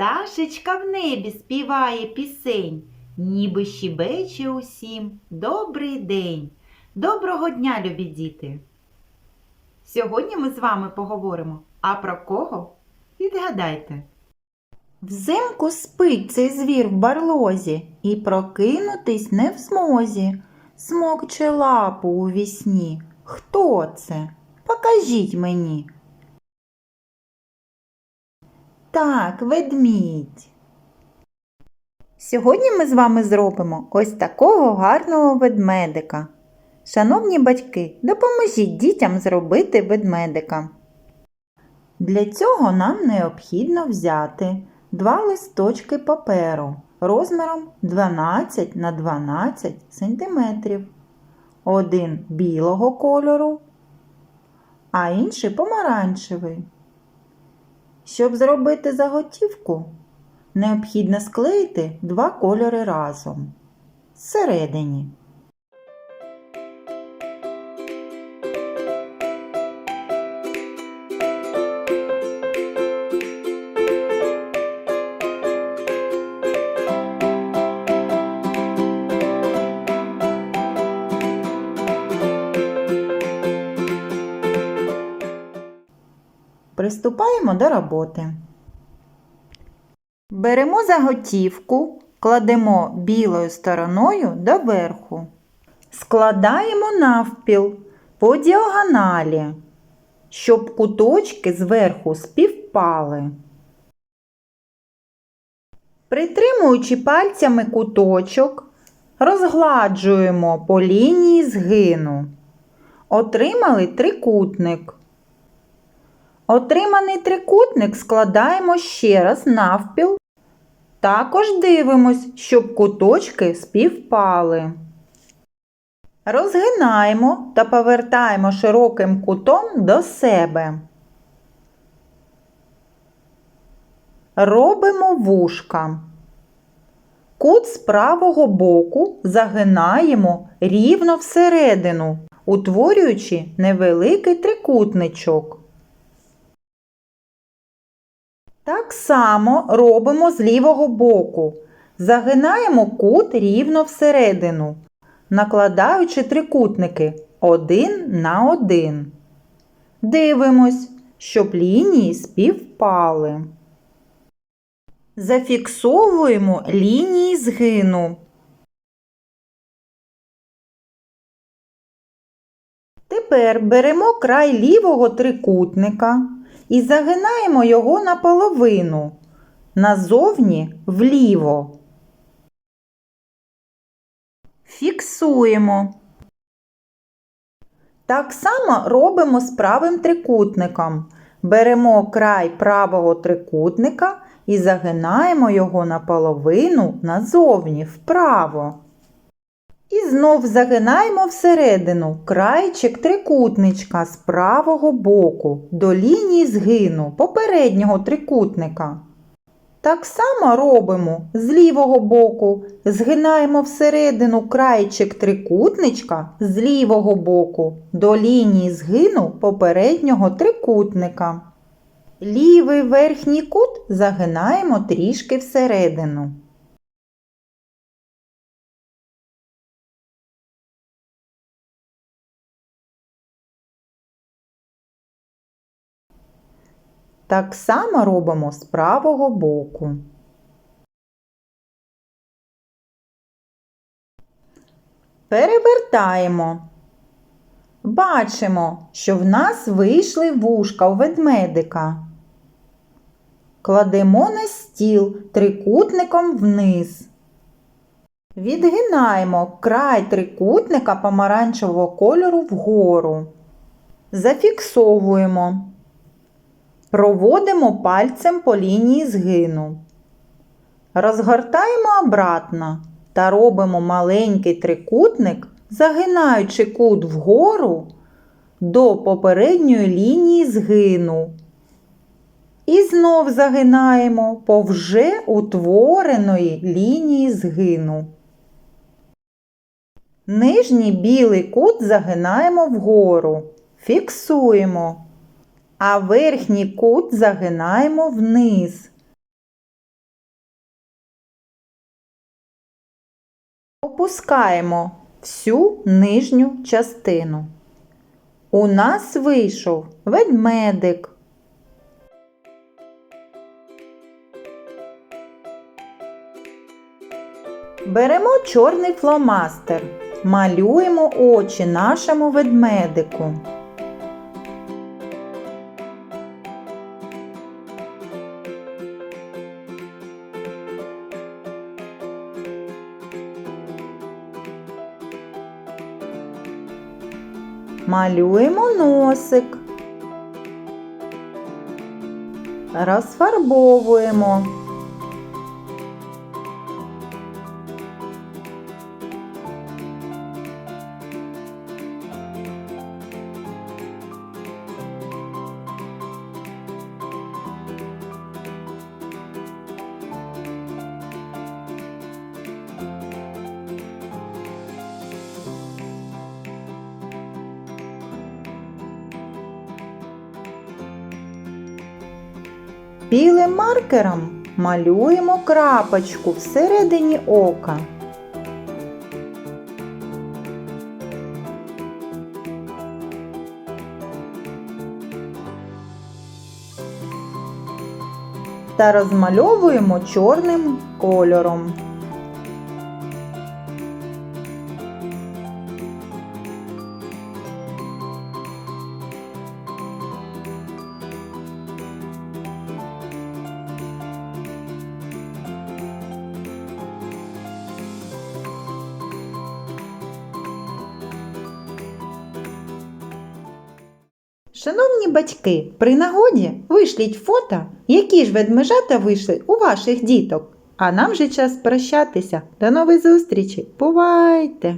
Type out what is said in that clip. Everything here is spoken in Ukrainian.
птичка в небі співає пісень, ніби щебече усім добрий день. Доброго дня, любі діти! Сьогодні ми з вами поговоримо, а про кого? Відгадайте. Взимку спить цей звір в барлозі і прокинутись не в змозі. Смокче лапу у вісні. Хто це? Покажіть мені. Так, ведмідь. Сьогодні ми з вами зробимо ось такого гарного ведмедика. Шановні батьки, допоможіть дітям зробити ведмедика. Для цього нам необхідно взяти два листочки паперу розміром 12 на 12 см. Один білого кольору, а інший помаранчевий. Щоб зробити заготівку, необхідно склеїти два кольори разом. Всередині. Приступаємо до роботи. Беремо заготівку, кладемо білою стороною доверху. Складаємо навпіл по діагоналі, щоб куточки зверху співпали. Притримуючи пальцями куточок, розгладжуємо по лінії згину. Отримали трикутник. Отриманий трикутник складаємо ще раз навпіл. Також дивимось, щоб куточки співпали. Розгинаємо та повертаємо широким кутом до себе. Робимо вушка. Кут з правого боку загинаємо рівно всередину, утворюючи невеликий трикутничок. Так само робимо з лівого боку. Загинаємо кут рівно всередину, накладаючи трикутники один на один. Дивимось, щоб лінії співпали. Зафіксовуємо лінії згину. Тепер беремо край лівого трикутника і загинаємо його наполовину, назовні вліво. Фіксуємо. Так само робимо з правим трикутником. Беремо край правого трикутника і загинаємо його наполовину назовні вправо. І знов загинаємо всередину крайчик трикутничка з правого боку до лінії згину попереднього трикутника. Так само робимо з лівого боку, згинаємо всередину крайчик трикутничка з лівого боку до лінії згину попереднього трикутника. Лівий верхній кут загинаємо трішки всередину. Так само робимо з правого боку. Перевертаємо. Бачимо, що в нас вийшли вушка у ведмедика. Кладемо на стіл трикутником вниз. Відгинаємо край трикутника помаранчевого кольору вгору. Зафіксовуємо. Проводимо пальцем по лінії згину. Розгортаємо обратно та робимо маленький трикутник, загинаючи кут вгору до попередньої лінії згину. І знов загинаємо по вже утвореної лінії згину. Нижній білий кут загинаємо вгору, фіксуємо а верхній кут загинаємо вниз. Опускаємо всю нижню частину. У нас вийшов ведмедик. Беремо чорний фломастер, малюємо очі нашому ведмедику. Малюємо носик. Розфарбовуємо. Білим маркером малюємо крапочку всередині ока. Та розмальовуємо чорним кольором. Шановні батьки, при нагоді вишліть фото, які ж ведмежата вийшли у ваших діток. А нам вже час прощатися. До нових зустрічей. Бувайте!